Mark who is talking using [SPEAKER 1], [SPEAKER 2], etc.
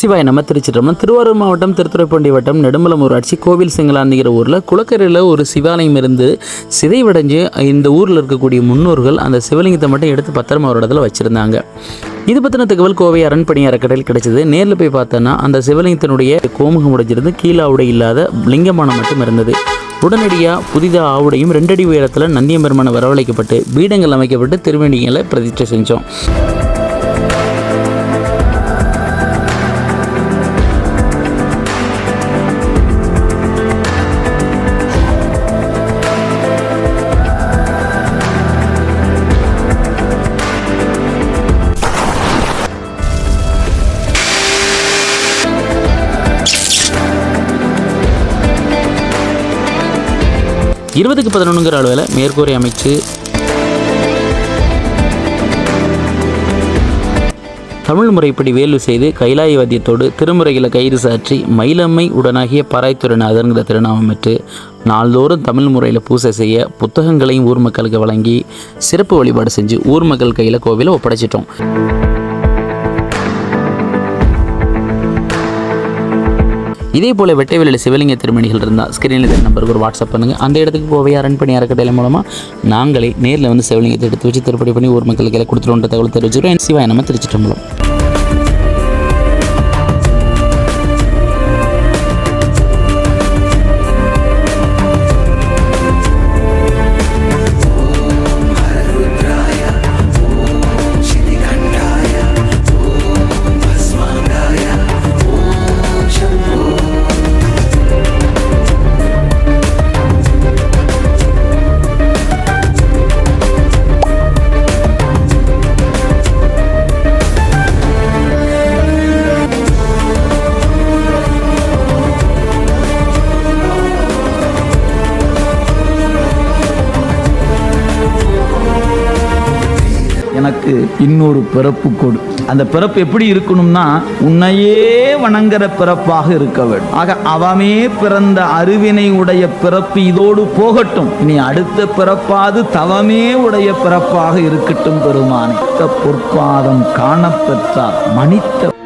[SPEAKER 1] சிவாய் நம்ம திருச்சிட்டோம்னா திருவாரூர் மாவட்டம் திருத்துறைப்பூண்டி வட்டம் நெடுமலம் ஊராட்சி கோவில் சிங்களாந்திங்கிற ஊரில் குளக்கரையில் ஒரு சிவாலயம் இருந்து சிதைவடைஞ்சு இந்த ஊரில் இருக்கக்கூடிய முன்னோர்கள் அந்த சிவலிங்கத்தை மட்டும் எடுத்து பத்திரமா ஒரு இடத்துல வச்சுருந்தாங்க. இது பற்றின தகவல் கோவை அரண்பணி அறக்கடையில் கிடைச்சது. நேரில் போய் பார்த்தோன்னா அந்த சிவலிங்கத்தினுடைய கோமுகம் உடைஞ்சிருந்து கீழே ஆவுடை இல்லாத லிங்கமானம் மட்டும் இருந்தது. உடனடியாக புதிதாக ஆவுடையும் ரெண்டடி உயரத்தில் நந்தியம்பெருமான வரவழைக்கப்பட்டு பீடங்கள் அமைக்கப்பட்டு திருவண்டிகளை பிரதிஷ்டை செஞ்சோம். இருபதுக்கு பதினொன்றுங்கிற அளவில் மேற்கூரை அமைச்சு தமிழ் முறைப்படி வேலு செய்து கைலாய வாத்தியத்தோடு திருமுறைகளை கயிறு சாற்றி மயிலம்மை உடனாகிய பராய்த்துறைநாதர்ங்கிற திருநாமம் பெற்று நாள்தோறும் தமிழ் முறையில் பூசை செய்ய புத்தகங்களையும் ஊர் மக்களுக்கு வழங்கி சிறப்பு வழிபாடு செஞ்சு ஊர் மக்கள் கையில் கோவிலை ஒப்படைச்சிட்டோம். இதே போல் வெட்டை வெளியில் சிவலிங்க திருமணிகள் இருந்தால் ஸ்க்ரீனில் இருக்கிற நம்பருக்கு ஒரு வாட்ஸ்அப் பண்ணுங்கள் அந்த இடத்துக்கு கோவை பண்ணி அறக்கட்டளை மூலமாக நாங்களே நேரில் வந்து சிவலிங்கத்தை எடுத்து வச்சு திருப்படி பண்ணி ஊர் மக்களுக்கு எல்லாம் கொடுத்துருன்ற தகவல் தெரிவிச்சுக்கிறோம். சிவாய நம்ம திருச்சிட்டம்பலம்
[SPEAKER 2] எனக்கு இன்னொரு பிறப்பு கொடு. அந்த பிறப்பு எப்படி இருக்கணும்னா உன்னையே வணங்குற பிறப்பாக இருக்க வேண்டும். ஆக அவமே பிறந்த அருவினை உடைய பிறப்பு இதோடு போகட்டும். இனி அடுத்த பிறப்பாது தவமே உடைய பிறப்பாக இருக்கட்டும் பெருமான. பொற்பாதம் காணப்பெற்றார். மனித